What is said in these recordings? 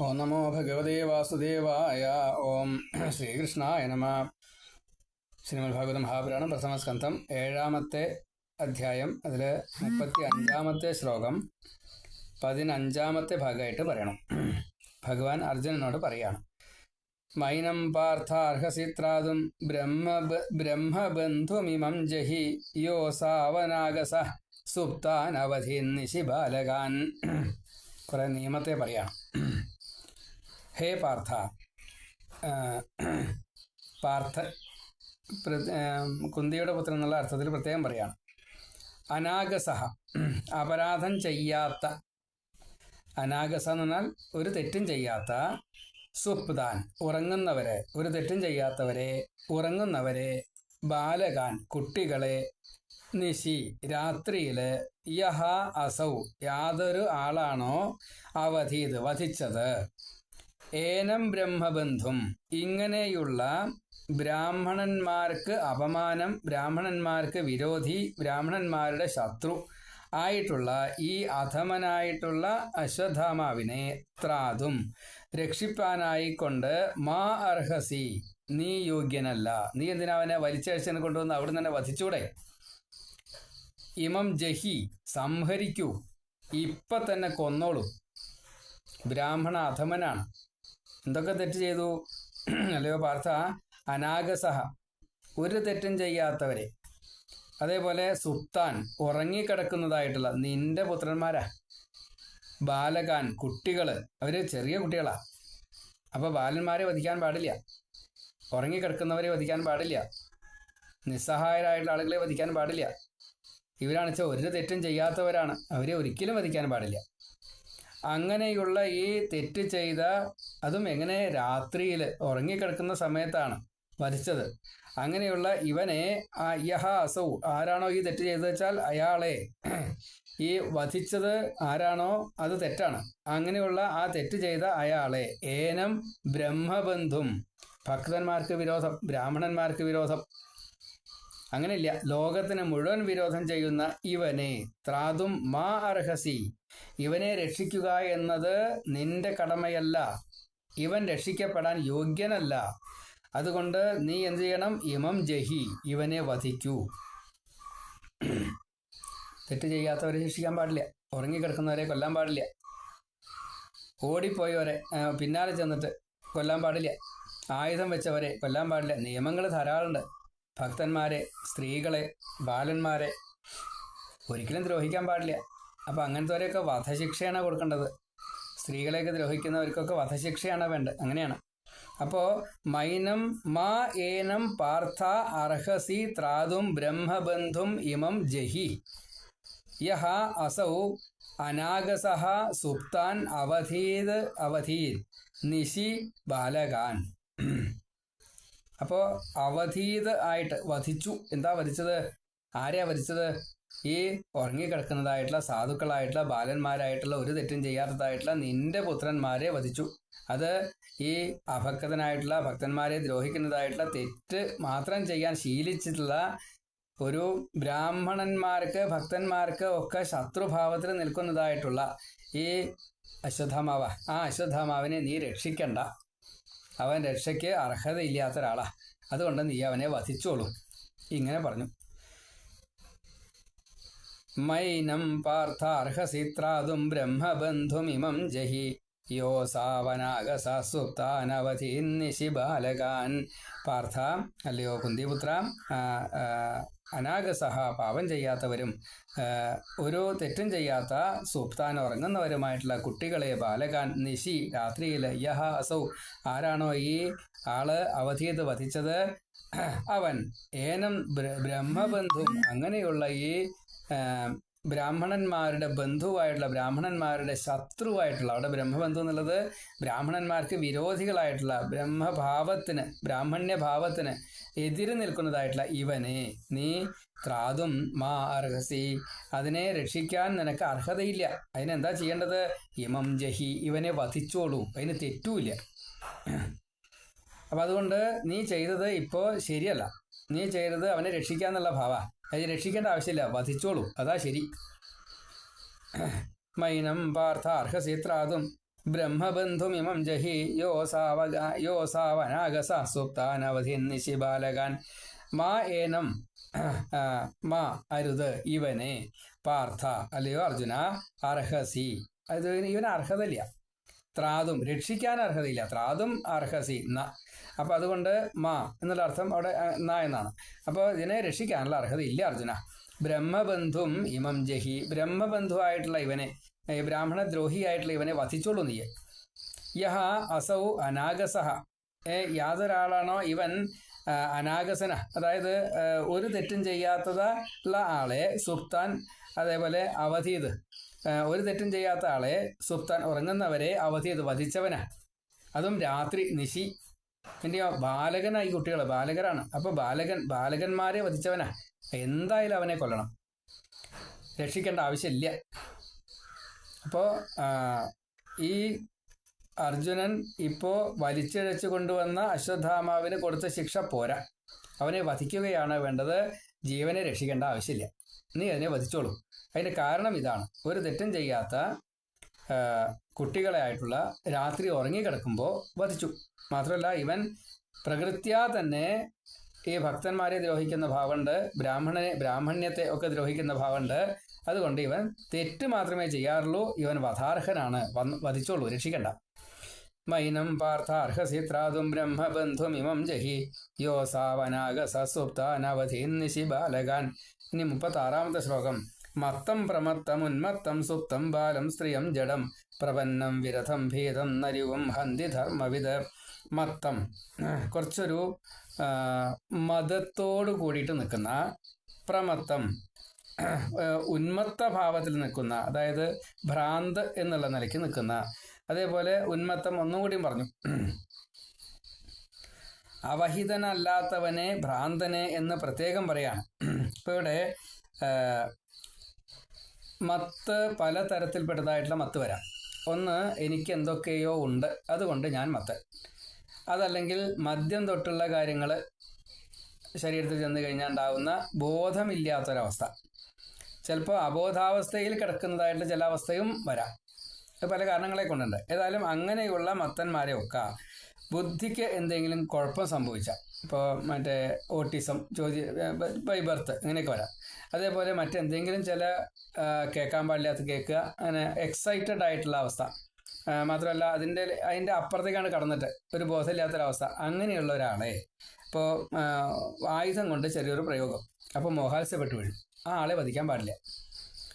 ഓം നമോ ഭഗവതേ വാസുദേവായ ഓം ശ്രീകൃഷ്ണായ നമ. ശ്രീമത് ഭാഗവത മഹാപുരാണം പ്രഥമ സ്കന്ധം ഏഴാമത്തെ അധ്യായം അതിൽ മുപ്പത്തി അഞ്ചാമത്തെ ശ്ലോകം പതിനഞ്ചാമത്തെ ഭാഗമായിട്ട് പറയണം. ഭഗവാൻ അർജുനനോട് പറയാണ്. മൈനം പാർത്ഥാർഹസിത്രാതും ബ്രഹ്മ ബ്രഹ്മബന്ധുമിമം ജഹി യോ സാവനാഗസ നിശി ബാലഗാൻ കുറെ നിയമത്തെ പറയാണ്. ഹേ പാർത്ഥ. പാർത്ഥ കുന്തിയുടെ പുത്രൻ എന്നുള്ള അർത്ഥത്തിൽ പ്രത്യേകം പറയാണ്. അനാഗസഹ അപരാധം ചെയ്യാത്ത അനാഗസ എന്ന് പറഞ്ഞാൽ ഒരു തെറ്റും ചെയ്യാത്ത സുപ്താൻ ഉറങ്ങുന്നവരെ ഒരു തെറ്റും ചെയ്യാത്തവരെ ഉറങ്ങുന്നവരെ ബാലകാൻ കുട്ടികളെ നിശി രാത്രിയിൽ യഹ അസൗ യാതൊരു ആളാണോ അവധീത് വധിച്ചത്? ഏനം ബ്രഹ്മബന്ധും. ഇങ്ങനെയുള്ള ബ്രാഹ്മണന്മാർക്ക് അപമാനം ബ്രാഹ്മണന്മാർക്ക് വിരോധി ബ്രാഹ്മണന്മാരുടെ ശത്രു ആയിട്ടുള്ള ഈ അധമനായിട്ടുള്ള അശ്വത്ഥാമാവിനെ ത്രാതും രക്ഷിപ്പാനായിക്കൊണ്ട് മാ അർഹസി നീ യോഗ്യനല്ല. നീ എന്തിനാ അവനെ വലിച്ചഴിച്ചതിനെ കൊണ്ടുവന്ന് അവിടെ തന്നെ വധിച്ചൂടെ? ഇമം ജഹി സംഹരിക്കൂ. ഇപ്പൊ തന്നെ കൊന്നോളൂ. ബ്രാഹ്മണ അധമനാണ്. എന്തൊക്കെ തെറ്റ് ചെയ്തു? അല്ലയോ പാർത്ഥ അനാഗസഹ. ഒരു തെറ്റും ചെയ്യാത്തവരെ. അതേപോലെ സുപ്താൻ ഉറങ്ങിക്കിടക്കുന്നതായിട്ടുള്ള നിന്റെ പുത്രന്മാരാ. ബാലകാൻ കുട്ടികൾ അവർ ചെറിയ കുട്ടികളാ. അപ്പൊ ബാലന്മാരെ വധിക്കാൻ പാടില്ല. ഉറങ്ങിക്കിടക്കുന്നവരെ വധിക്കാൻ പാടില്ല. നിസ്സഹായരായിട്ടുള്ള ആളുകളെ വധിക്കാൻ പാടില്ല. ഇവരാണെച്ചാൽ ഒരു തെറ്റും ചെയ്യാത്തവരാണ്. അവരെ ഒരിക്കലും വധിക്കാൻ പാടില്ല. അങ്ങനെയുള്ള ഈ തെറ്റ് ചെയ്ത അതും എങ്ങനെ രാത്രിയിൽ ഉറങ്ങിക്കിടക്കുന്ന സമയത്താണ് വധിച്ചത് അങ്ങനെയുള്ള ഇവനെ യഹ അസൗ ആരാണോ ഈ തെറ്റ് ചെയ്തത് വെച്ചാൽ അയാളെ ഈ വധിച്ചത് ആരാണോ അത് തെറ്റാണ്. അങ്ങനെയുള്ള ആ തെറ്റ് ചെയ്ത അയാളെ ഏനം ബ്രഹ്മബന്ധും ഭക്തന്മാർക്ക് വിരോധം ബ്രാഹ്മണന്മാർക്ക് വിരോധം അങ്ങനെയില്ല ലോകത്തിന് മുഴുവൻ വിരോധം ചെയ്യുന്ന ഇവനെ ത്രാതും മാ അർഹസി. ഇവനെ രക്ഷിക്കുക എന്നത് നിന്റെ കടമയല്ല. ഇവൻ രക്ഷിക്കപ്പെടാൻ യോഗ്യനല്ല. അതുകൊണ്ട് നീ എന്ത് ചെയ്യണം? ഇമം ജഹി ഇവനെ വധിക്കൂ. തെറ്റ് ചെയ്യാത്തവരെ ശിക്ഷിക്കാൻ പാടില്ല. ഉറങ്ങിക്കിടക്കുന്നവരെ കൊല്ലാൻ പാടില്ല. ഓടിപ്പോയവരെ പിന്നാലെ ചെന്നിട്ട് കൊല്ലാൻ പാടില്ല. ആയുധം വെച്ചവരെ കൊല്ലാൻ പാടില്ല. നിയമങ്ങൾ ധാരാളമുണ്ട് ഭക്തന്മാരെ സ്ത്രീകളെ ബാലന്മാരെ ഒരിക്കലും ദ്രോഹിക്കാൻ പാടില്ല. അപ്പോൾ അങ്ങനത്തെവരെയൊക്കെ വധശിക്ഷയാണ് കൊടുക്കേണ്ടത്. സ്ത്രീകളെയൊക്കെ ദ്രോഹിക്കുന്നവർക്കൊക്കെ വധശിക്ഷയാണ് വേണ്ടത്. അങ്ങനെയാണ്. അപ്പോൾ മൈനം മാ ഏനം പാർത്ഥ അർഹസി ത്രാതും ബ്രഹ്മബന്ധും ഇമം ജഹി. യഹ അസൗ അനാഗസഹ സുപ്താൻ അവധീത് അവധീത് നിശി ബാലകാൻ. അപ്പോൾ അവധീത് ആയിട്ട് വധിച്ചു. എന്താ വധിച്ചത്? ആരെയാ വധിച്ചത്? ഈ ഉറങ്ങിക്കിടക്കുന്നതായിട്ടുള്ള സാധുക്കളായിട്ടുള്ള ബാലന്മാരായിട്ടുള്ള ഒരു തെറ്റും ചെയ്യാത്തതായിട്ടുള്ള നിന്റെ പുത്രന്മാരെ വധിച്ചു. അത് ഈ അഭക്തനായിട്ടുള്ള ഭക്തന്മാരെ ദ്രോഹിക്കുന്നതായിട്ടുള്ള തെറ്റ് മാത്രം ചെയ്യാൻ ശീലിച്ചിട്ടുള്ള ഒരു ബ്രാഹ്മണന്മാർക്ക് ഭക്തന്മാർക്ക് ഒക്കെ ശത്രുഭാവത്തിൽ നിൽക്കുന്നതായിട്ടുള്ള ഈ അശ്വത്ഥാമാവ. ആ അശ്വത്ഥാമാവിനെ നീ രക്ഷിക്കണ്ട. അവൻ രക്ഷയ്ക്ക് അർഹതയില്ലാത്ത ഒരാളാ. അതുകൊണ്ട് നീ അവനെ വധിച്ചോളൂ. ഇങ്ങനെ പറഞ്ഞു. മൈനം പാർത്ഥ അർഹസിത്രാതും ബ്രഹ്മബന്ധുമിമം ജഹി. യോ സാവനാഗസുപ്താനവധീന്നിശി ബാലകാൻ പാർത്ഥ അല്ലയോ കുന്തിപുത്ര അനാഗസഹ പാപം ചെയ്യാത്തവരും ഒരു തെറ്റും ചെയ്യാത്ത സുപ്താൻ ഉറങ്ങുന്നവരുമായിട്ടുള്ള കുട്ടികളെ ബാലകാൻ നിശി രാത്രിയിൽ യഹ അസൗ ആരാണോ ഈ ആൾ അവധിയത് വധിച്ചത്? അവൻ ഏനം ബ്ര- ബ്രഹ്മബന്ധു അങ്ങനെയുള്ള ഈ ബ്രാഹ്മണന്മാരുടെ ബന്ധുവായിട്ടുള്ള ബ്രാഹ്മണന്മാരുടെ ശത്രുവായിട്ടുള്ള അവിടെ ബ്രഹ്മബന്ധു എന്നുള്ളത് ബ്രാഹ്മണന്മാർക്ക് വിരോധികളായിട്ടുള്ള ബ്രഹ്മഭാവത്തിന് ബ്രാഹ്മണ്യഭാവത്തിന് എതിര് നിൽക്കുന്നതായിട്ടുള്ള ഇവനെ നീ ത്രാതും മാ അർഹസി. അതിനെ രക്ഷിക്കാൻ നിനക്ക് അർഹതയില്ല. അതിനെന്താ ചെയ്യേണ്ടത്? ഇമം ജഹി ഇവനെ വധിച്ചോളൂ. അതിന് തെറ്റുമില്ല അപ്പം അതുകൊണ്ട് നീ ചെയ്തത് ഇപ്പോൾ ശരിയല്ല. നീ ചെയ്തത് അവനെ രക്ഷിക്കാന്നുള്ള ഭാവ. അത് രക്ഷിക്കേണ്ട ആവശ്യമില്ല. വധിച്ചോളൂ. അതാ ശരി. മൈനം പാർത്ഥ അർഹസീത്രാതും ബ്രഹ്മബന്ധുമിമം ജഹി യോസാവ യോസാവനാഗസ സുപ്താനവധി നിശിബാലകാൻ മാ ഏനം മാ അരുത് ഇവനെ പാർത്ഥ അല്ലയോ അർജുന അർഹസി. അത് ഇവന് അർഹതയില്ല. ത്രാതും രക്ഷിക്കാൻ അർഹതയില്ല. ത്രാതും അർഹസി ന. അപ്പൊ അതുകൊണ്ട് മാ എന്നുള്ള അർത്ഥം അവിടെ ന എന്നാണ്. അപ്പോൾ ഇതിനെ രക്ഷിക്കാനുള്ള അർഹതയില്ല അർജുന. ബ്രഹ്മബന്ധും ഇമം ജഹി. ബ്രഹ്മബന്ധുവായിട്ടുള്ള ഇവനെ ബ്രാഹ്മണദ്രോഹിയായിട്ടുള്ള ഇവനെ വധിച്ചോളൂ നീ യഹ അസൗ അനാഗസഹ. യാതൊരാളാണോ ഇവൻ അനാഗസന? അതായത് ഒരു തെറ്റും ചെയ്യാത്തത് ഉള്ള ആളെ സുപ്താൻ അതേപോലെ അവധീത്. ഒരു തെറ്റും ചെയ്യാത്ത ആളെ സുപ്താൻ ഉറങ്ങുന്നവരെ അവധീത് വധിച്ചവനാ. അതും രാത്രി നിശി. എന്റെയോ ബാലകനായി കുട്ടികൾ ബാലകരാണ്. അപ്പോൾ ബാലകൻ ബാലകന്മാരെ വധിച്ചവനാ. എന്തായാലും അവനെ കൊല്ലണം. രക്ഷിക്കേണ്ട ആവശ്യമില്ല. അപ്പോൾ ഈ അർജുനൻ ഇപ്പോൾ വലിച്ചിഴച്ചു കൊണ്ടുവന്ന അശ്വത്ഥാമാവിന് കൊടുത്ത ശിക്ഷ പോരാ. അവനെ വധിക്കുകയാണ് വേണ്ടത്. ജീവനെ രക്ഷിക്കേണ്ട ആവശ്യമില്ല. നീ അതിനെ വധിച്ചോളൂ. അതിന്റെ കാരണം ഇതാണ്. ഒരു തെറ്റും ചെയ്യാത്ത കുട്ടികളെ ആയിട്ടുള്ള രാത്രി ഉറങ്ങിക്കിടക്കുമ്പോൾ വധിച്ചു. മാത്രമല്ല ഇവൻ പ്രകൃത്യാ തന്നെ ഈ ഭക്തന്മാരെ ദ്രോഹിക്കുന്ന ഭാവമുണ്ട്. ബ്രാഹ്മണനെ ബ്രാഹ്മണ്യത്തെ ഒക്കെ ദ്രോഹിക്കുന്ന ഭാവമുണ്ട്. അതുകൊണ്ട് ഇവൻ തെറ്റ് മാത്രമേ ചെയ്യാറുള്ളൂ. ഇവൻ വധാർഹനാണ്. വധിച്ചോളൂ. രക്ഷിക്കണ്ട. മൈനം പാർത്ഥാർഹസിത്രാതും ബ്രഹ്മബന്ധുമിമം ജഹി. യോ യോസാവനാഗസുപ്താനവധീൻ നിശി ബാലകാൻ. ഇനി മുപ്പത്തി ആറാമത്തെ ശ്ലോകം. മത്തം പ്രമത്തം ഉന്മത്തം സുപ്തം ബാലം സ്ത്രീയം ജഡം. പ്രപന്നം വിരഥം ഭേദം നരിവും ഹന്തി ധർമ്മവിത് മത്തം. കുറച്ചൊരു മതത്തോട് കൂടിയിട്ട് നിൽക്കുന്ന പ്രമത്തം ഉന്മത്ത ഭാവത്തിൽ നിൽക്കുന്ന അതായത് ഭ്രാന്ത് എന്നുള്ള നിലയ്ക്ക് നിൽക്കുന്ന അതേപോലെ ഉന്മത്തം ഒന്നും കൂടിയും പറഞ്ഞു. അവഹിതനല്ലാത്തവനെ ഭ്രാന്തനെ എന്ന് പ്രത്യേകം പറയാണ്. ഇപ്പൊ ഇവിടെ മത്ത് പല തരത്തിൽപ്പെട്ടതായിട്ടുള്ള മത്ത് വരാം. ഒന്ന് എനിക്ക് എന്തൊക്കെയോ ഉണ്ട്. അതുകൊണ്ട് ഞാൻ മത്ത്. അതല്ലെങ്കിൽ മദ്യം തൊട്ടുള്ള കാര്യങ്ങൾ ശരീരത്തിൽ ചെന്ന് കഴിഞ്ഞാൽ ഉണ്ടാകുന്ന ബോധമില്ലാത്തൊരവസ്ഥ. ചിലപ്പോൾ അബോധാവസ്ഥയിൽ കിടക്കുന്നതായിട്ട് ചില അവസ്ഥയും വരാം. അത് പല കാരണങ്ങളെ കൊണ്ടുണ്ട്. ഏതായാലും അങ്ങനെയുള്ള മത്തന്മാരെ ഒക്കെ ബുദ്ധിക്ക് എന്തെങ്കിലും കുഴപ്പം സംഭവിച്ചാൽ ഇപ്പോൾ മറ്റേ ഓട്ടിസം ചോദ്യ ബൈ ബർത്ത് ഇങ്ങനെയൊക്കെ വരാം. അതേപോലെ മറ്റെന്തെങ്കിലും ചില കേൾക്കാൻ പാടില്ലാത്ത കേൾക്കുക അങ്ങനെ എക്സൈറ്റഡ് ആയിട്ടുള്ള അവസ്ഥ. മാത്രമല്ല അതിന്റെ അതിന്റെ അപ്പുറത്തേക്കാണ് കടന്നിട്ട് ഒരു ബോധമില്ലാത്തൊരവസ്ഥ. അങ്ങനെയുള്ള ഒരാളെ ഇപ്പോൾ ആയുധം കൊണ്ട് ചെറിയൊരു പ്രയോഗം. അപ്പോൾ മോഹാത്സ്യപ്പെട്ട് വീഴും. ആ ആളെ വധിക്കാൻ പാടില്ല.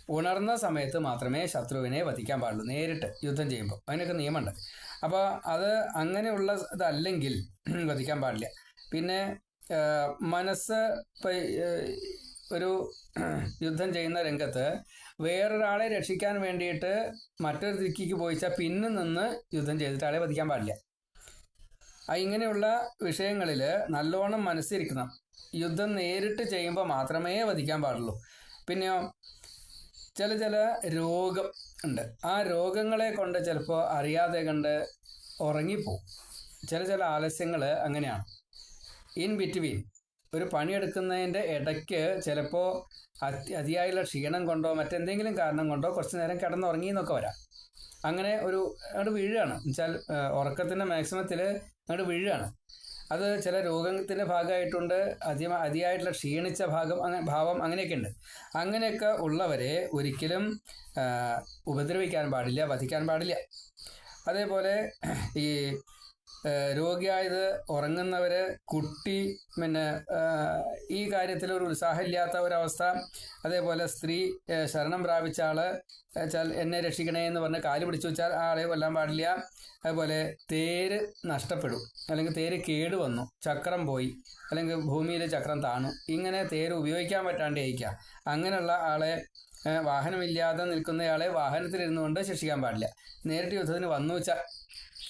ഉണർന്ന സമയത്ത് മാത്രമേ ശത്രുവിനെ വധിക്കാൻ പാടുള്ളൂ. നേരിട്ട് യുദ്ധം ചെയ്യുമ്പോൾ. അതിനൊക്കെ നിയമമുണ്ട്. അപ്പോൾ അത് അങ്ങനെയുള്ള ഇതല്ലെങ്കിൽ വധിക്കാൻ പാടില്ല. പിന്നെ മനസ്സ് ഒരു യുദ്ധം ചെയ്യുന്ന രംഗത്ത് വേറൊരാളെ രക്ഷിക്കാൻ വേണ്ടിയിട്ട് മറ്റൊരു ദിക്കിക്ക് പോയിച്ചാൽ പിന്നെ നിന്ന് യുദ്ധം ചെയ്തിട്ട് ആളെ വധിക്കാൻ പാടില്ല. ഇങ്ങനെയുള്ള വിഷയങ്ങളിൽ നല്ലോണം മനസ്സിരിക്കണം. യുദ്ധം നേരിട്ട് ചെയ്യുമ്പോൾ മാത്രമേ വധിക്കാൻ പാടുള്ളൂ. പിന്നെ ചില ചില രോഗം ഉണ്ട്. ആ രോഗങ്ങളെ കൊണ്ട് ചിലപ്പോൾ അറിയാതെ കണ്ട് ഉറങ്ങിപ്പോവും. ചില ചില ആലസ്യങ്ങൾ അങ്ങനെയാണ്. ഇൻ ബിറ്റ്വീൻ ഒരു പണിയെടുക്കുന്നതിന്റെ ഇടയ്ക്ക് ചിലപ്പോൾ അതി അതിയായുള്ള ക്ഷീണം കൊണ്ടോ മറ്റെന്തെങ്കിലും കാരണം കൊണ്ടോ കുറച്ച് നേരം കിടന്നുറങ്ങി എന്നൊക്കെ വരാം. അങ്ങനെ ഒരു അങ്ങോട്ട് വീഴുകയാണ്. എന്നുവെച്ചാൽ ഉറക്കത്തിന്റെ മാക്സിമത്തിൽ അങ്ങോട്ട് വീഴുകയാണ്. അത് ചില രോഗത്തിന്റെ ഭാഗമായിട്ടുണ്ട് അതി അതിയായിട്ടുള്ള ക്ഷീണിച്ച ഭാഗം അങ്ങനെ ഭാവം അങ്ങനെയൊക്കെ ഉണ്ട് അങ്ങനെയൊക്കെ ഉള്ളവരെ ഒരിക്കലും ഉപദ്രവിക്കാൻ പാടില്ല വധിക്കാൻ പാടില്ല. അതേപോലെ ഈ രോഗിയായത് ഉറങ്ങുന്നവര് കുട്ടി പിന്നെ ഈ കാര്യത്തിൽ ഒരു ഉത്സാഹമില്ലാത്ത ഒരവസ്ഥ. അതേപോലെ സ്ത്രീ ശരണം പ്രാപിച്ച ആൾ വെച്ചാൽ എന്നെ രക്ഷിക്കണേ എന്ന് പറഞ്ഞ് കാൽ പിടിച്ചു വെച്ചാൽ ആ ആളെ കൊല്ലാൻ പാടില്ല. അതുപോലെ തേര് നഷ്ടപ്പെടും. അല്ലെങ്കിൽ തേര് കേട് വന്നു. ചക്രം പോയി. അല്ലെങ്കിൽ ഭൂമിയിൽ ചക്രം താണു. ഇങ്ങനെ തേര് ഉപയോഗിക്കാൻ പറ്റാണ്ട് അയക്കുക അങ്ങനെയുള്ള ആളെ വാഹനമില്ലാതെ നിൽക്കുന്നയാളെ വാഹനത്തിലിരുന്നു കൊണ്ട് ശിക്ഷിക്കാൻ പാടില്ല. നേരിട്ട് യുദ്ധത്തിന് വന്നു വെച്ചാൽ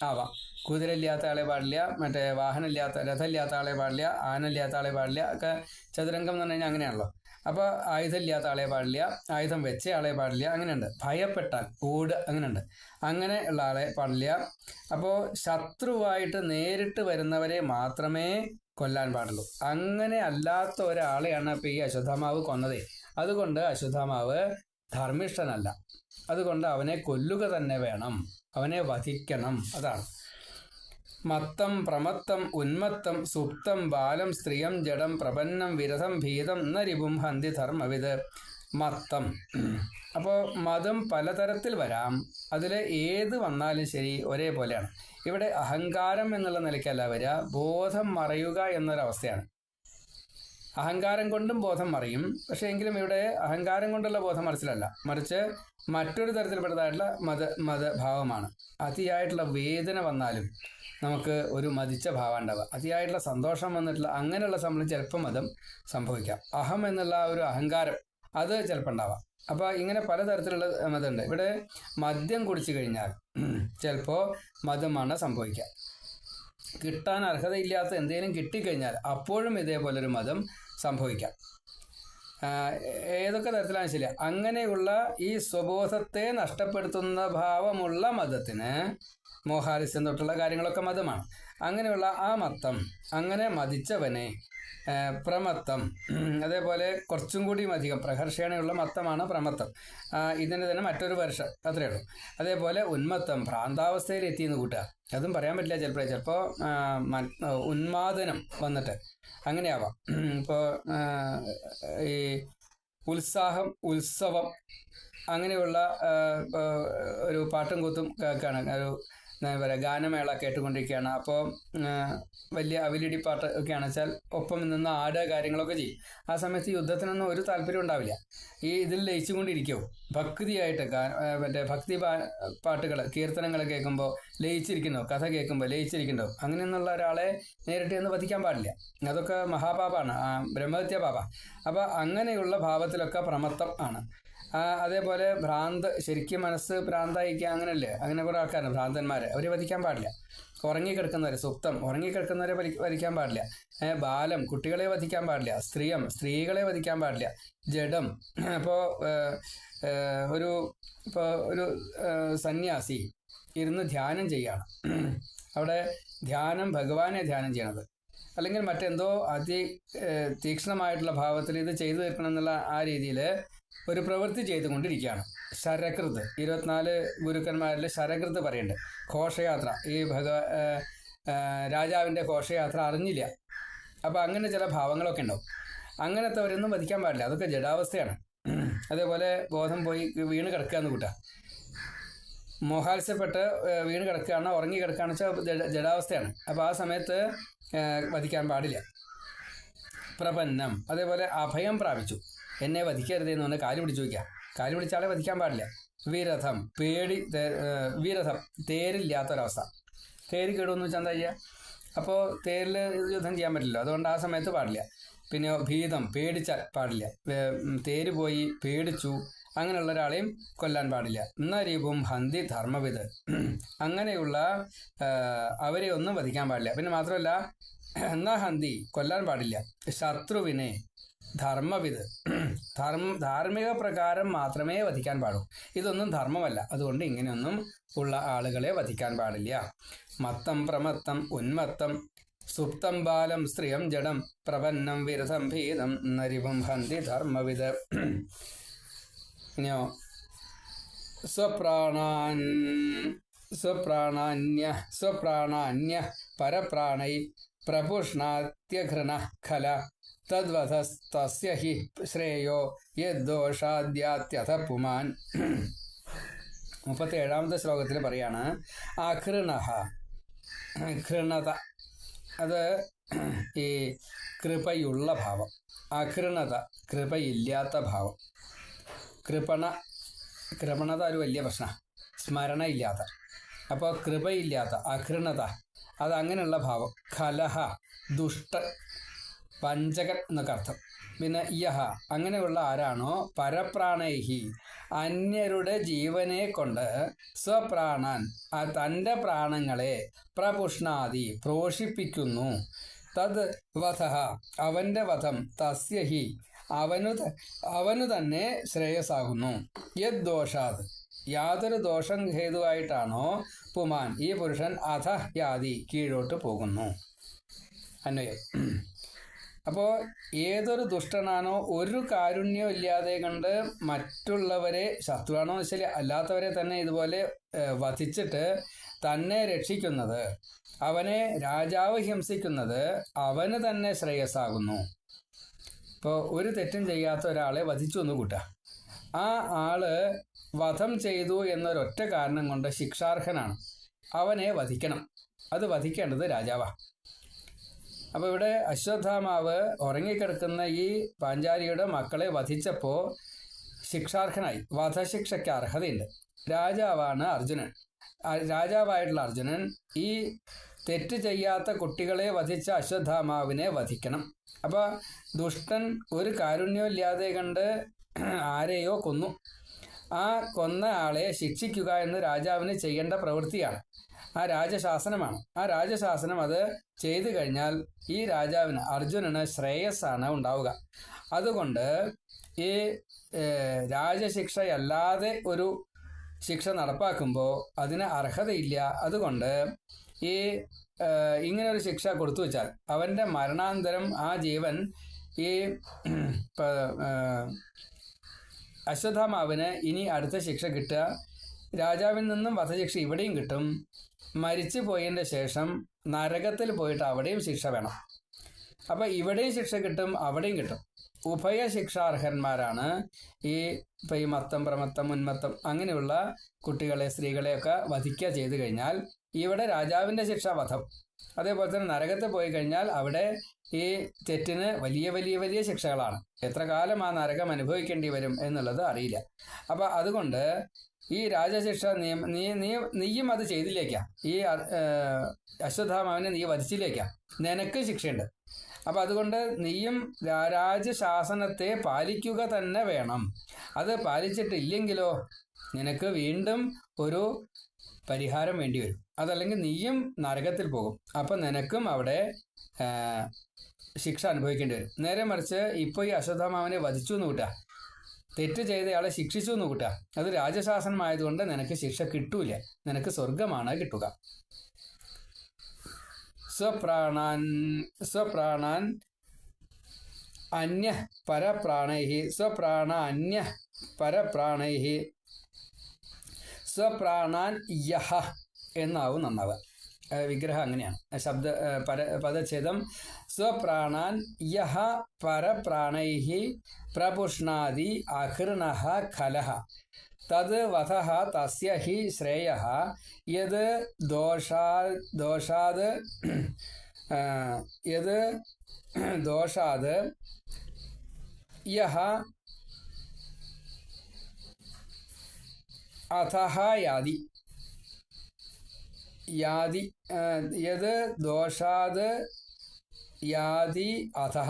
ആവാം. കുതിര ഇല്ലാത്ത ആളെ പാടില്ല മറ്റേ വാഹനമില്ലാത്ത രഥമില്ലാത്ത ആളെ പാടില്ല ആനയില്ലാത്ത ആളെ പാടില്ല ഒക്കെ ചതുരംഗം എന്ന് പറഞ്ഞു കഴിഞ്ഞാൽ അങ്ങനെയാണല്ലോ. അപ്പോൾ ആയുധമില്ലാത്ത ആളെ പാടില്ല ആയുധം വെച്ച ആളെ പാടില്ല അങ്ങനെയുണ്ട്. ഭയപ്പെട്ടാൽ ഓട് അങ്ങനെയുണ്ട്. അങ്ങനെ ഉള്ള ആളെ പാടില്ല. അപ്പോൾ ശത്രുവായിട്ട് നേരിട്ട് വരുന്നവരെ മാത്രമേ കൊല്ലാൻ പാടുള്ളൂ. അങ്ങനെ അല്ലാത്ത ഒരാളെയാണ് ഇപ്പോൾ ഈ അശ്വത്ഥമാവ് കൊന്നതേ. അതുകൊണ്ട് അശ്വത്ഥമാവ് ധർമ്മിഷ്ഠനല്ല. അതുകൊണ്ട് അവനെ കൊല്ലുക തന്നെ വേണം. അവനെ വധിക്കണം. അതാണ്. മത്തം പ്രമത്തം ഉന്മത്തം സുപ്തം ബാലം സ്ത്രീയം ജഡം പ്രപന്നം വിരഥം ഭീതം നരിപും ഹന്തി ധർമ്മവിത് മത്തം. അപ്പോൾ മതം പലതരത്തിൽ വരാം. അതിൽ ഏത് വന്നാലും ശരി ഒരേപോലെയാണ്. ഇവിടെ അഹങ്കാരം എന്നുള്ള നിലയ്ക്കല്ല വരിക ബോധം മറയുക എന്നൊരവസ്ഥയാണ്. അഹങ്കാരം കൊണ്ടും ബോധം മറിയും. പക്ഷേ എങ്കിലും ഇവിടെ അഹങ്കാരം കൊണ്ടുള്ള ബോധം മറിച്ചിലല്ല മറിച്ച് മറ്റൊരു തരത്തിൽപ്പെട്ടതായിട്ടുള്ള മത മതഭാവമാണ്. അതിയായിട്ടുള്ള വേദന വന്നാലും നമുക്ക് ഒരു മതിച്ച ഭാവം ഉണ്ടാവുക. അതിയായിട്ടുള്ള സന്തോഷം വന്നിട്ടുള്ള അങ്ങനെയുള്ള സമയം ചിലപ്പം അതും സംഭവിക്കാം. അഹം എന്നുള്ള ഒരു അഹങ്കാരം അത് ചിലപ്പോൾ ഉണ്ടാവാം. അപ്പോൾ ഇങ്ങനെ പലതരത്തിലുള്ള മതമുണ്ട്. ഇവിടെ മദ്യം കുടിച്ചു കഴിഞ്ഞാൽ ചിലപ്പോൾ മതമാണ് സംഭവിക്കുക. കിട്ടാൻ അർഹതയില്ലാത്ത എന്തെങ്കിലും കിട്ടിക്കഴിഞ്ഞാൽ അപ്പോഴും ഇതേപോലെ ഒരു മതം സംഭവിക്കാം. ഏതൊക്കെ തരത്തിലാണ് ശരി അങ്ങനെയുള്ള ഈ സ്വബോധത്തെ നഷ്ടപ്പെടുത്തുന്ന ഭാവമുള്ള മതത്തിന് മോഹാലിസ്യം തൊട്ടുള്ള കാര്യങ്ങളൊക്കെ മതമാണ്. അങ്ങനെയുള്ള ആ മത്തം അങ്ങനെ മതിച്ചവനെ പ്രമത്തം അതേപോലെ കുറച്ചും കൂടിയും അധികം പ്രഹർഷേണയുള്ള മത്തമാണ് പ്രമത്തം. ഇതിന് തന്നെ മറ്റൊരു വർഷം അത്രയേ ഉള്ളൂ. അതേപോലെ ഉന്മത്തം ഭ്രാന്താവസ്ഥയിൽ എത്തിയെന്ന് കൂട്ടുക. അതും പറയാൻ പറ്റില്ല ചിലപ്പോൾ ചിലപ്പോൾ ഉന്മാദനം വന്നിട്ട് അങ്ങനെയാവാം. ഇപ്പോൾ ഈ ഉത്സാഹം ഉത്സവം അങ്ങനെയുള്ള ഒരു പാട്ടും കൂത്തും കേൾക്കുകയാണ് ഒരു പറയുക ഗാനമേള കേട്ടുകൊണ്ടിരിക്കുകയാണ്. അപ്പോൾ വലിയ അവിലിടി പാട്ട് ഒക്കെയാണ് വെച്ചാൽ ഒപ്പം നിന്ന് ആടുക കാര്യങ്ങളൊക്കെ ചെയ്യും. ആ സമയത്ത് യുദ്ധത്തിനൊന്നും ഒരു താല്പര്യം ഉണ്ടാവില്ല. ഈ ഇതിൽ ലയിച്ചുകൊണ്ടിരിക്കും. ഭക്തിയായിട്ട് മറ്റേ ഭക്തി പാട്ടുകൾ കീർത്തനങ്ങൾ കേൾക്കുമ്പോൾ ലയിച്ചിരിക്കുന്നു കഥ കേൾക്കുമ്പോൾ ലയിച്ചിരിക്കുന്നു. അങ്ങനെയൊന്നുള്ള ഒരാളെ നേരിട്ട് എന്ന് വധിക്കാൻ പാടില്ല. അതൊക്കെ മഹാപാപാണ് ബ്രഹ്മഹത്യ പാപ. അപ്പോൾ അങ്ങനെയുള്ള ഭാവത്തിലൊക്കെ പ്രമത്തം ആണ്. അതേപോലെ ഭ്രാന്ത് ശരിക്കും മനസ്സ് ഭ്രാന്തായിക്കുക അങ്ങനല്ലേ? അങ്ങനെ കുറേ ആൾക്കാരുണ്ട് ഭ്രാന്തന്മാർ അവരെ വധിക്കാൻ പാടില്ല. ഉറങ്ങിക്കിടക്കുന്നവരെ സുപ്തം ഉറങ്ങിക്കിടക്കുന്നവരെ വധിക്കാൻ പാടില്ല. ബാലം കുട്ടികളെ വധിക്കാൻ പാടില്ല. സ്ത്രീയം സ്ത്രീകളെ വധിക്കാൻ പാടില്ല. ജഡം അപ്പോൾ ഒരു ഇപ്പോൾ ഒരു സന്യാസി ഇരുന്ന് ധ്യാനം ചെയ്യുകയാണ് അവിടെ ധ്യാനം ഭഗവാനെ ധ്യാനം ചെയ്യണത്. അല്ലെങ്കിൽ മറ്റെന്തോ അതി തീക്ഷ്ണമായിട്ടുള്ള ഭാവത്തിൽ ഇത് ചെയ്തു തീർക്കണം എന്നുള്ള ആ രീതിയിൽ ഒരു പ്രവൃത്തി ചെയ്തുകൊണ്ടിരിക്കുകയാണ്. ശരകൃത് ഇരുപത്തിനാല് ഗുരുക്കന്മാരിൽ ശരകൃത് പറയുന്നുണ്ട് ഘോഷയാത്ര. ഈ ഭഗവ രാജാവിന്റെ ഘോഷയാത്ര അറിഞ്ഞില്ല. അപ്പോൾ അങ്ങനെ ചില ഭാവങ്ങളൊക്കെ ഉണ്ടാവും. അങ്ങനത്തെ അവരൊന്നും വധിക്കാൻ പാടില്ല. അതൊക്കെ ജഡാവസ്ഥയാണ്. അതേപോലെ ബോധം പോയി വീണ് കിടക്കുക എന്ന് കൂട്ടാ. മോഹാത്സ്യപ്പെട്ട് വീണ് കിടക്കുകയാണ് ഉറങ്ങി കിടക്കുകയാണ് വെച്ചാൽ ജഡാവസ്ഥയാണ്. അപ്പോൾ ആ സമയത്ത് വധിക്കാൻ പാടില്ല. പ്രപന്നം. അതേപോലെ അഭയം പ്രാപിച്ചു. എന്നെ വധിക്കരുത് എന്ന് പറഞ്ഞ് കാൽ പിടിച്ചു വയ്ക്കുക കാൽ പിടിച്ചാളെ വധിക്കാൻ പാടില്ല. വിരഥം പേടി വിരഥം തേരില്ലാത്തൊരവസ്ഥ തേര് കേടുവെന്ന് വെച്ചാൽ എന്താ ചെയ്യുക അപ്പോൾ തേരിൽ യുദ്ധം ചെയ്യാൻ പറ്റില്ല അതുകൊണ്ട് ആ സമയത്ത് പാടില്ല. പിന്നെ ഭീതം പേടിച്ചാൽ പാടില്ല. തേര് പോയി പേടിച്ചു. അങ്ങനെയുള്ള ഒരാളെയും കൊല്ലാൻ പാടില്ല. എന്നരീപും ഹന്തി ധർമ്മവിത് അങ്ങനെയുള്ള അവരെ ഒന്നും വധിക്കാൻ പാടില്ല. പിന്നെ മാത്രമല്ല എന്നാ ഹന്തി കൊല്ലാൻ പാടില്ല. ശത്രുവിനെ ധർമ്മവിത് ധർമ്മ ധാർമ്മിക പ്രകാരം മാത്രമേ വധിക്കാൻ പാടൂ. ഇതൊന്നും ധർമ്മമല്ല. അതുകൊണ്ട് ഇങ്ങനെയൊന്നും ഉള്ള ആളുകളെ വധിക്കാൻ പാടില്ല. മത്തം പ്രമത്തം ഉന്മത്തം സുപ്തം ബാലം സ്ത്രീയം ജഡം പ്രപന്നം വിരഥം ഭീതം നരിവും ഹന്തി ധർമ്മവിത് ഇനിയോ? സ്വപ്രാണാൻ സ്വപ്രാണാന്യ സ്വപ്രാണാന്യ പരപ്രാണൈ പ്രപുഷ്ണാത്യഘൃണ ഖല. തദ്വധസ്തസ്യ ഹി ശ്രേയോ യദ്ദോഷാദ്യാത്യഥ പുമാൻ മുപ്പത്തി ഏഴാമത്തെ ശ്ലോകത്തിൽ പറയാണ് അകൃണഹ ഘൃണത അത് ഈ കൃപയുള്ള ഭാവം. അകൃണത കൃപയില്ലാത്ത ഭാവം. കൃപണ കൃപണത ഒരു വലിയ പ്രശ്നമാണ്. സ്മരണ ഇല്ലാത്ത അപ്പോൾ കൃപയില്ലാത്ത അകൃണത അത് അങ്ങനെയുള്ള ഭാവം. കലഹ ദുഷ്ട പഞ്ചകൻ എന്നൊക്കെ അർത്ഥം. പിന്നെ യഹ അങ്ങനെയുള്ള ആരാണോ? പരപ്രാണൈഹി. അന്യരുടെ ജീവനെ കൊണ്ട് സ്വപ്രാണൻ തന്റെ പ്രാണങ്ങളെ പ്രപുഷ്ണാദി പ്രോഷിപ്പിക്കുന്നു. തത് വധ അവന്റെ വധം തസ്യഹി. അവനു അവനു തന്നെ ശ്രേയസാകുന്നു യത് ദോഷാത് യാതൊരു ദോഷം ഹേതുവായിട്ടാണോ? പുമാൻ ഈ പുരുഷൻ അധ യാതി കീഴോട്ട് പോകുന്നു. അന്വയം. അപ്പോൾ ഏതൊരു ദുഷ്ടനാണോ ഒരു കാരുണ്യം ഇല്ലാതെ കണ്ട് മറ്റുള്ളവരെ ശത്രുവാണോ എന്ന് വെച്ചാൽ അല്ലാത്തവരെ തന്നെ ഇതുപോലെ വധിച്ചിട്ട് തന്നെ രക്ഷിക്കുന്നത് അവനെ രാജാവ് ഹിംസിക്കുന്നത് അവന് തന്നെ ശ്രേയസ്സാകുന്നു. ഇപ്പോൾ ഒരു തെറ്റും ചെയ്യാത്ത ഒരാളെ വധിച്ചു ഒന്ന് കൂട്ടുക ആ ആൾ വധം ചെയ്തു എന്നൊരൊറ്റ കാരണം കൊണ്ട് ശിക്ഷാർഹനാണ്. അവനെ വധിക്കണം. അത് വധിക്കേണ്ടത് രാജാവാ. അപ്പോൾ ഇവിടെ അശ്വത്ഥാമാവ് ഉറങ്ങിക്കിടക്കുന്ന ഈ പാഞ്ചാലിയുടെ മക്കളെ വധിച്ചപ്പോ ശിക്ഷാർഹനായി വധശിക്ഷയ്ക്ക് അർഹതയുണ്ട്. രാജാവാണ് അർജുനൻ. രാജാവായിട്ടുള്ള അർജുനൻ ഈ തെറ്റ് ചെയ്യാത്ത കുട്ടികളെ വധിച്ച അശ്വത്ഥാമാവിനെ വധിക്കണം. അപ്പൊ ദുഷ്ടൻ ഒരു കാരുണ്യവും ഇല്ലാതെ കണ്ട് ആരെയോ കൊന്നു. ആ കൊന്ന ആളെ ശിക്ഷിക്കുക എന്ന് രാജാവിന് ചെയ്യേണ്ട പ്രവൃത്തിയാണ്. ആ രാജശാസനമാണ്. ആ രാജശാസനം അത് ചെയ്തു കഴിഞ്ഞാൽ ഈ രാജാവിന് അർജുനന് ശ്രേയസ്സാണ് ഉണ്ടാവുക. അതുകൊണ്ട് ഈ രാജശിക്ഷയല്ലാതെ ഒരു ശിക്ഷ നടപ്പാക്കുമ്പോൾ അതിന് അർഹതയില്ല. അതുകൊണ്ട് ഈ ഇങ്ങനെ ഒരു ശിക്ഷ കൊടുത്തു വെച്ചാൽ അവന്റെ മരണാന്തരം ആ ജീവൻ ഈ അശ്വത്ഥാമാവിന് ഇനി അടുത്ത ശിക്ഷ കിട്ടുക രാജാവിൽ നിന്നും വധശിക്ഷ ഇവിടെയും കിട്ടും. മരിച്ചു പോയതിന്റെ ശേഷം നരകത്തിൽ പോയിട്ട് അവിടെയും ശിക്ഷ വേണം. അപ്പം ഇവിടെയും ശിക്ഷ കിട്ടും അവിടെയും കിട്ടും. ഉഭയ ശിക്ഷാർഹന്മാരാണ് ഈ ഇപ്പം ഈ മത്തം പ്രമത്തം ഉന്മത്തം അങ്ങനെയുള്ള കുട്ടികളെ സ്ത്രീകളെയൊക്കെ വധിക്കുക ചെയ്തു കഴിഞ്ഞാൽ ഇവിടെ രാജാവിന്റെ ശിക്ഷ വധം. അതേപോലെ തന്നെ നരകത്തിൽ പോയി കഴിഞ്ഞാൽ അവിടെ ഈ തെറ്റിന് വലിയ വലിയ വലിയ ശിക്ഷകളാണ്. എത്ര കാലം ആ നരകം അനുഭവിക്കേണ്ടി വരും എന്നുള്ളത് അറിയില്ല. അപ്പൊ അതുകൊണ്ട് ഈ രാജശിക്ഷ നിയമ നീ നീ നീയും അത് ചെയ്തില്ലേക്കാ. ഈ അശ്വത്ഥാമാവിനെ നീ വധിച്ചില്ലേക്ക. നിനക്ക് ശിക്ഷയുണ്ട്. അപ്പൊ അതുകൊണ്ട് നീയും രാജശാസനത്തെ പാലിക്കുക തന്നെ വേണം. അത് പാലിച്ചിട്ടില്ലെങ്കിലോ നിനക്ക് വീണ്ടും ഒരു പരിഹാരം വേണ്ടി വരും. അതല്ലെങ്കിൽ നീയും നരകത്തിൽ പോകും. അപ്പൊ നിനക്കും അവിടെ ശിക്ഷ അനുഭവിക്കേണ്ടി വരും. നേരെ മറിച്ച് ഇപ്പോൾ ഈ അശ്വത്ഥാമാവനെ വധിച്ചു എന്ന് കൂട്ടുക തെറ്റ് ചെയ്തയാളെ ശിക്ഷിച്ചു എന്ന് കൂട്ടുക. അത് രാജശാസനമായതുകൊണ്ട് നിനക്ക് ശിക്ഷ കിട്ടൂല. നിനക്ക് സ്വർഗമാണ് കിട്ടുക. സ്വപ്രാണാൻ സ്വപ്രാണാൻ അന്യ പരപ്രാണൈ സ്വപ്രാണ അന്യ പരപ്രാണൈ സ്വപ്രാണാൻ യഹ എന്നാവും നന്നാവുക വിഗ്രഹം അങ്ങനെയാണ് ശബ്ദ പര പദച്ഛേദം. സ്വപ്രാണാൻ യഹ പരപ്രാണൈ പ്രപുഷ്ണാതി അഹൃണ ഖലഹ. തത് വധ തസ്യ ഹി ശ്രേയ യത് ദോഷാ ദോഷാത് യത് ദോഷാത് യഹ യാതി യാതി ആ, യത് ദോഷാത് യാതി അഥഹ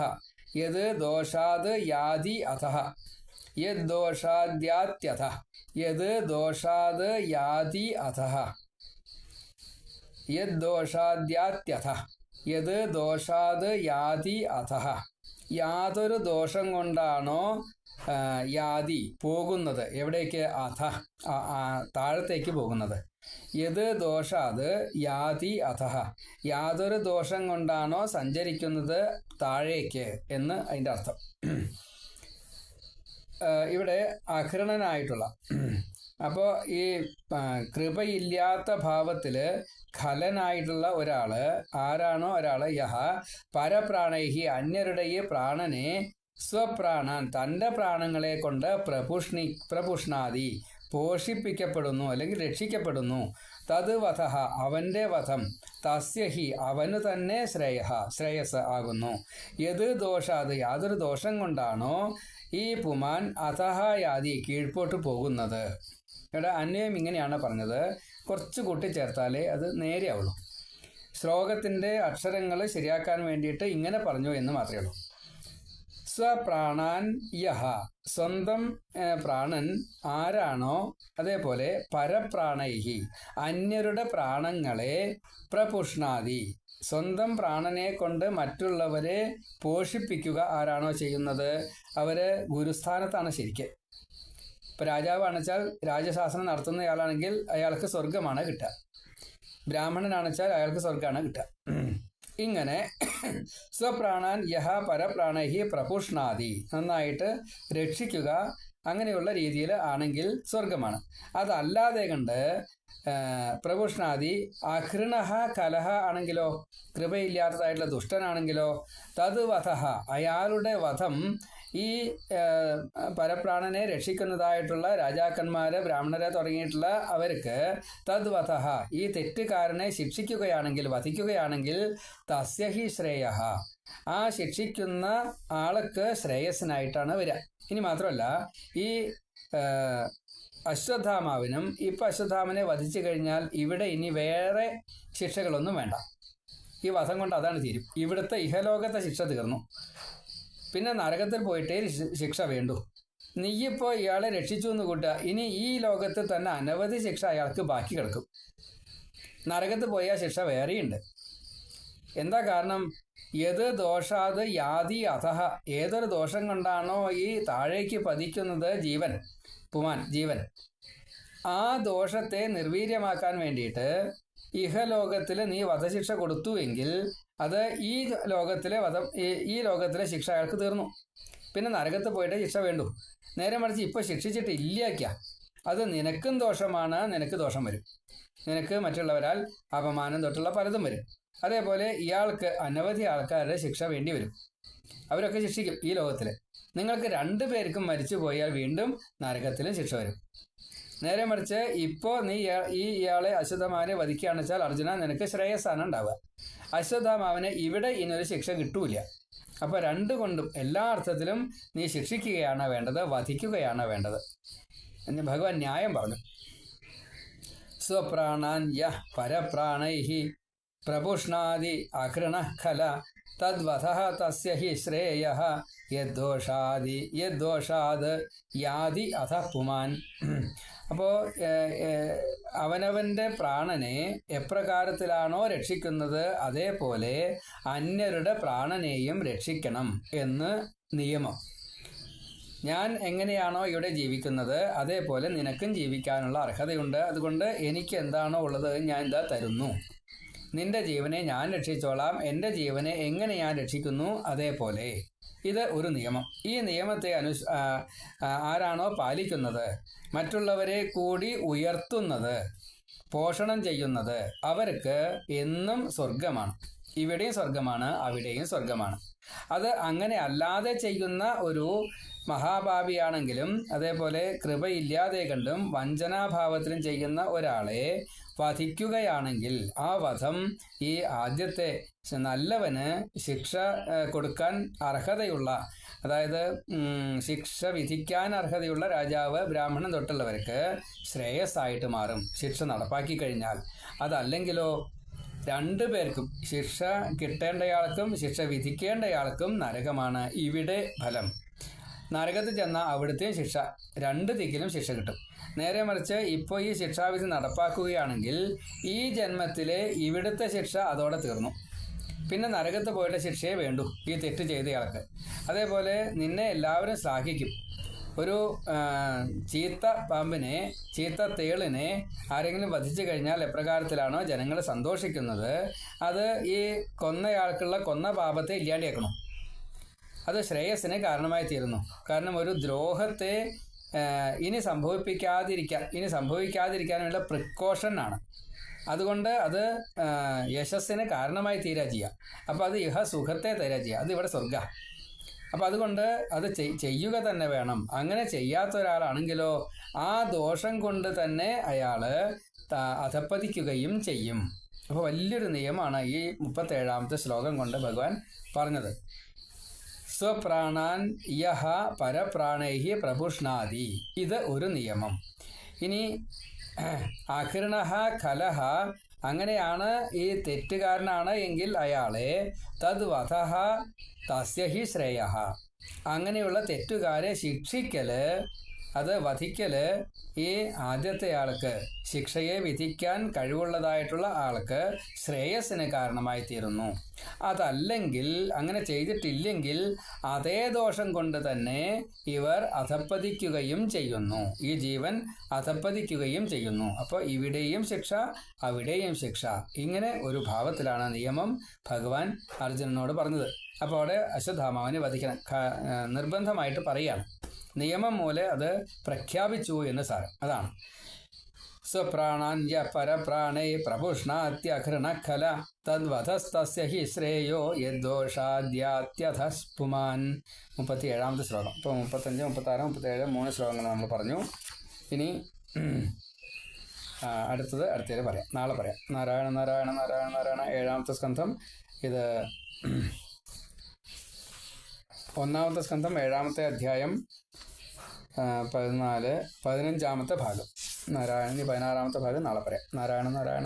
യത് ദോഷാത് യാതി അഥഹ യത് ദോഷാദ്യാത്യഥ യത് ദോഷാത് യാതി അഥഹ യത് ദോഷാത് യാതി അധ. യാതൊരു ദോഷം കൊണ്ടാണോ യാതി പോകുന്നത്? എവിടേക്ക്? അധ താഴത്തേക്ക് പോകുന്നത്. യത് ദോഷാത് യാതി അധ. യാതൊരു ദോഷം കൊണ്ടാണോ സഞ്ചരിക്കുന്നത് താഴേക്ക് എന്ന് അതിന്റെ അർത്ഥം. ഇവിടെ അഹൃണനായിട്ടുള്ള അപ്പോൾ ഈ കൃപയില്ലാത്ത ഭാവത്തിൽ ഖലനായിട്ടുള്ള ഒരാൾ ആരാണോ ഒരാൾ യഹ പരപ്രാണൈഹി അന്യരുടെ ഈ പ്രാണനെ സ്വപ്രാണാൻ തന്റെ പ്രാണങ്ങളെ കൊണ്ട് പ്രപുഷ്ണി പ്രഭുഷ്ണാദി പോഷിപ്പിക്കപ്പെടുന്നു അല്ലെങ്കിൽ രക്ഷിക്കപ്പെടുന്നു. തത് വധ അവന്റെ വധം. തസ്യഹി അവന് തന്നെ ശ്രേയ ശ്രേയസ് ആകുന്നു. യത് ദോഷാത് യാതൊരു ദോഷം കൊണ്ടാണോ ഈ പുമാൻ അതഹായാതി കീഴ്പോട്ട് പോകുന്നത്? ഇവിടെ അന്വയം ഇങ്ങനെയാണ് പറഞ്ഞത്. കുറച്ച് കൂട്ടിച്ചേർത്താലേ അത് നേരെയാവുള്ളൂ. ശ്ലോകത്തിന്റെ അക്ഷരങ്ങൾ ശരിയാക്കാൻ വേണ്ടിയിട്ട് ഇങ്ങനെ പറഞ്ഞു എന്ന് മാത്രമേ ഉള്ളൂ. സ്വപ്രാണാൻ യഹ. സ്വന്തം പ്രാണൻ ആരാണോ അതേപോലെ പരപ്രാണൈഹി. അന്യരുടെ പ്രാണങ്ങളെ പ്രപുഷ്ണാതി സ്വന്തം പ്രാണനെ കൊണ്ട് മറ്റുള്ളവരെ പോഷിപ്പിക്കുക ആരാണോ ചെയ്യുന്നത്? അവർ ഗുരുസ്ഥാനത്താണ് ശരിക്ക്. ഇപ്പൊ രാജാവാണെച്ചാൽ രാജശാസനം നടത്തുന്നയാളാണെങ്കിൽ അയാൾക്ക് സ്വർഗമാണ് കിട്ടുക. ബ്രാഹ്മണനാണെച്ചാൽ അയാൾക്ക് സ്വർഗമാണ് കിട്ടുക. ഇങ്ങനെ സ്വപ്രാണാൻ യഹ പരപ്രാണഹി പ്രപുഷ്ണാദി നന്നായിട്ട് രക്ഷിക്കുക അങ്ങനെയുള്ള രീതിയിൽ ആണെങ്കിൽ സ്വർഗമാണ് അതല്ലാതെ കണ്ട് പ്രപുഷ്ണാദി അഹൃണഹ കലഹ ആണെങ്കിലോ കൃപയില്ലാത്തതായിട്ടുള്ള ദുഷ്ടനാണെങ്കിലോ തത് വധ അയാളുടെ വധം ഈ പരപ്രാണനെ രക്ഷിക്കുന്നതായിട്ടുള്ള രാജാക്കന്മാര് ബ്രാഹ്മണരെ തുടങ്ങിയിട്ടുള്ള അവർക്ക് തദ്വധ ഈ തെറ്റുകാരനെ ശിക്ഷിക്കുകയാണെങ്കിൽ വധിക്കുകയാണെങ്കിൽ തസ്യഹി ശ്രേയ. ആ ശിക്ഷിക്കുന്ന ആൾക്ക് ശ്രേയസ്സിനായിട്ടാണ് വരിക. ഇനി മാത്രമല്ല ഈ അശ്വത്ഥാമാവിനും ഇപ്പം അശ്വത്ഥാമനെ വധിച്ചു കഴിഞ്ഞാൽ ഇവിടെ ഇനി വേറെ ശിക്ഷകളൊന്നും വേണ്ട. ഈ വധം കൊണ്ട് അതാണ് തീരും. ഇവിടുത്തെ ഇഹലോകത്തെ ശിക്ഷ തീർന്നു. പിന്നെ നരകത്തിൽ പോയിട്ടേ ശിക്ഷ വേണ്ടു. നീയിപ്പോൾ ഇയാളെ രക്ഷിച്ചു എന്ന് കൂട്ടുക ഇനി ഈ ലോകത്ത് തന്നെ അനവധി ശിക്ഷ അയാൾക്ക് ബാക്കി കിടക്കും. നരകത്ത് പോയ ശിക്ഷ വേറെയുണ്ട്. എന്താ കാരണം? ഏത് ദോഷാത് യാതി അധഹ. ഏതൊരു ദോഷം കൊണ്ടാണോ ഈ താഴേക്ക് പതിക്കുന്നത് ജീവൻ പുമാൻ ജീവൻ. ആ ദോഷത്തെ നിർവീര്യമാക്കാൻ വേണ്ടിയിട്ട് ഇഹലോകത്തിൽ നീ വധശിക്ഷ കൊടുത്തു എങ്കിൽ അത് ഈ ലോകത്തിലെ വധം ഈ ലോകത്തിലെ ശിക്ഷ അയാൾക്ക് തീർന്നു. പിന്നെ നരകത്ത് പോയിട്ട് ശിക്ഷ വേണ്ടു. നേരെ മറിച്ച് ഇപ്പോൾ ശിക്ഷിച്ചിട്ട് ഇല്ലാക്കുക അത് നിനക്കും ദോഷമാണ് നിനക്ക് ദോഷം വരും. നിനക്ക് മറ്റുള്ളവരാൽ അപമാനം തൊട്ടുള്ള പലതും വരും. അതേപോലെ ഇയാൾക്ക് അനവധി ആൾക്കാരുടെ ശിക്ഷ വേണ്ടി വരും. അവരൊക്കെ ശിക്ഷിക്കും ഈ ലോകത്തിൽ നിങ്ങൾക്ക് രണ്ടു പേർക്കും മരിച്ചു പോയാൽ വീണ്ടും നരകത്തിലും ശിക്ഷ വരും. നേരെ മറിച്ച് ഇപ്പോ നീ ഈ ഇയാളെ അശ്വത്ഥമാവനെ വധിക്കുകയാണെന്ന് വെച്ചാൽ അർജുന നിനക്ക് ശ്രേയസ്സാണ് ഉണ്ടാവുക. അശ്വത്ഥമാവന് ഇവിടെ ഇനൊരു ശിക്ഷ കിട്ടൂല. അപ്പോൾ രണ്ടു കൊണ്ടും എല്ലാ അർത്ഥത്തിലും നീ ശിക്ഷിക്കുകയാണ് വേണ്ടത് വധിക്കുകയാണ് വേണ്ടത്. എന്ന് ഭഗവാൻ ന്യായം പറഞ്ഞു. സ്വപ്രാണാൻ പരപ്രാണൈഹി പ്രപുഷ്ണാദി അകൃണ ഖല തദ്വധ തസ്യ ഹി ശ്രേയ യദ്ദോഷാദി യദ്ദോഷാദ് യാതി അധ പുമാൻ. അപ്പോൾ അവനവന്റെ പ്രാണനെ എപ്രകാരത്തിലാണോ രക്ഷിക്കുന്നത്? അതേപോലെ അന്യരുടെ പ്രാണനെയും രക്ഷിക്കണം എന്ന് നിയമം. ഞാൻ എങ്ങനെയാണോ ഇവിടെ ജീവിക്കുന്നത് അതേപോലെ നിനക്കും ജീവിക്കാനുള്ള അർഹതയുണ്ട്. അതുകൊണ്ട് എനിക്ക് എന്താണോ ഉള്ളത് ഞാൻ ഇതാ തരുന്നു. നിന്റെ ജീവനെ ഞാൻ രക്ഷിച്ചോളാം. എന്റെ ജീവനെ എങ്ങനെ ഞാൻ രക്ഷിക്കുന്നു? അതേപോലെ. ഇത് ഒരു നിയമം. ഈ നിയമത്തെ അനു ആരാണോ പാലിക്കുന്നത്? മറ്റുള്ളവരെ കൂടി ഉയർത്തുന്നത് പോഷണം ചെയ്യുന്നത് അവർക്ക് എന്നും സ്വർഗമാണ് ഇവിടെയും സ്വർഗമാണ് അവിടെയും സ്വർഗമാണ് അത് അങ്ങനെ അല്ലാതെ ചെയ്യുന്ന ഒരു മഹാഭാവിയാണെങ്കിലും അതേപോലെ കൃപയില്ലാതെ കണ്ടും വഞ്ചനാഭാവത്തിലും ചെയ്യുന്ന ഒരാളെ വധിക്കുകയാണെങ്കിൽ ആ വധം ഈ ആദ്യത്തെ നല്ലവന് ശിക്ഷ കൊടുക്കാൻ അർഹതയുള്ള അതായത് ശിക്ഷ വിധിക്കാൻ അർഹതയുള്ള രാജാവ് ബ്രാഹ്മണൻ തൊട്ടുള്ളവർക്ക് ശ്രേയസ്സായിട്ട് മാറും. ശിക്ഷ നടപ്പാക്കി കഴിഞ്ഞാൽ അതല്ലെങ്കിലോ രണ്ടു പേർക്കും ശിക്ഷ കിട്ടേണ്ടയാൾക്കും ശിക്ഷ വിധിക്കേണ്ടയാൾക്കും നരകമാണ് ഇവിടെ ഫലം. നരകത്തിൽ ചെന്നാൽ അവിടുത്തെയും ശിക്ഷ. രണ്ട് ദിക്കിലും ശിക്ഷ കിട്ടും. നേരെ മറിച്ച് ഇപ്പോൾ ഈ ശിക്ഷാവിധി നടപ്പാക്കുകയാണെങ്കിൽ ഈ ജന്മത്തിലെ ഇവിടുത്തെ ശിക്ഷ അതോടെ തീർന്നു. പിന്നെ നരകത്ത് പോയിട്ട് ശിക്ഷയെ വേണ്ടു. ഈ തെറ്റ് ചെയ്തയാൾക്ക്. അതേപോലെ നിന്നെ എല്ലാവരും ശ്ലാഘിക്കും. ഒരു ചീത്ത പാമ്പിനെ ചീത്ത തേളിനെ ആരെങ്കിലും വധിച്ചു കഴിഞ്ഞാൽ എപ്രകാരത്തിലാണോ ജനങ്ങൾ സന്തോഷിക്കുന്നത്? അത് ഈ കൊന്നയാൾക്കുള്ള കൊന്ന പാപത്തെ ഇല്ലാണ്ടിയാക്കണം അത് ശ്രേയസ്സിന് കാരണമായി തീരുന്നു. കാരണം ഒരു ദ്രോഹത്തെ ഇനി സംഭവിപ്പിക്കാതിരിക്കാൻ ഇനി സംഭവിക്കാതിരിക്കാനുള്ള പ്രിക്കോഷൻ ആണ് അതുകൊണ്ട് അത് യശസ്സിന് കാരണമായി തീരാ ചെയ്യുക അപ്പോൾ അത് ഇഹ സുഖത്തെ തരാ ചെയ്യുക അത് ഇവിടെ സ്വർഗ. അപ്പം അതുകൊണ്ട് അത് ചെയ്യുക തന്നെ വേണം. അങ്ങനെ ചെയ്യാത്ത ഒരാളാണെങ്കിലോ ആ ദോഷം കൊണ്ട് തന്നെ അയാൾ അധപ്പതിക്കുകയും ചെയ്യും. അപ്പോൾ വലിയൊരു നിയമമാണ് ഈ മുപ്പത്തേഴാമത്തെ ശ്ലോകം കൊണ്ട് ഭഗവാൻ പറഞ്ഞത്. സ്വപ്രാണാൻ യഹ പരപ്രാണൈഹി പ്രഭുഷ്ണാദി. ഇത് ഒരു നിയമം. ഇനി അകിർണഹ കലഹ അങ്ങനെയാണ് ഈ തെറ്റുകാരനാണ് എങ്കിൽ അയാളെ തദ്വധ തസ്യഹി ശ്രേയ അങ്ങനെയുള്ള തെറ്റുകാരെ ശിക്ഷിക്കൽ അത് വധിക്കൽ ഈ ആദ്യത്തെ ആൾക്ക് ശിക്ഷയെ വിധിക്കാൻ കഴിവുള്ളതായിട്ടുള്ള ആൾക്ക് ശ്രേയസ്സിന് കാരണമായി തീരുന്നു അതല്ലെങ്കിൽ അങ്ങനെ ചെയ്തിട്ടില്ലെങ്കിൽ അതേ ദോഷം കൊണ്ട് തന്നെ ഇവർ അധപ്പതിക്കുകയും ചെയ്യുന്നു. ഈ ജീവൻ അധപ്പതിക്കുകയും ചെയ്യുന്നു. അപ്പോൾ ഇവിടെയും ശിക്ഷ അവിടെയും ശിക്ഷ. ഇങ്ങനെ ഒരു ഭാവത്തിലാണ് നിയമം ഭഗവാൻ അർജുനനോട് പറഞ്ഞത്. അപ്പോൾ അവിടെ അശ്വത്ഥാമാവിനെ വധിക്കണം. നിർബന്ധമായിട്ട് പറയുകയാണ് നിയമം മൂലം അത് പ്രഖ്യാപിച്ചു എന്ന് സാരം. അതാണ്. സ്വപ്രാണാന്യ പരപ്രാണേ പ്രഭുഷ്ണാത്യഘൃണഖല തദ്വധസ്തസ്യ ഹി ശ്രേയോ യദ്ദോഷാദ്യാത്യധസ്പുമാൻ. മുപ്പത്തി ഏഴാമത്തെ ശ്ലോകം. ഇപ്പോൾ മുപ്പത്തഞ്ച് മുപ്പത്താറ് മുപ്പത്തേഴ് മൂന്ന് ശ്ലോകങ്ങൾ നമ്മൾ പറഞ്ഞു. ഇനി അടുത്തത് അടുത്തേര് പറയാം. നാളെ പറയാം. നാരായണ നാരായണ നാരായണ നാരായണ ഏഴാമത്തെ സ്കന്ധം. ഇത് ഒന്നാമത്തെ സ്കന്ധം ഏഴാമത്തെ അധ്യായം. പതിനാല് പതിനഞ്ചാമത്തെ ഭാഗം. നാരായണി പതിനാറാമത്തെ ഭാഗം നാളെ പറയാം. നാരായണ നാരായണ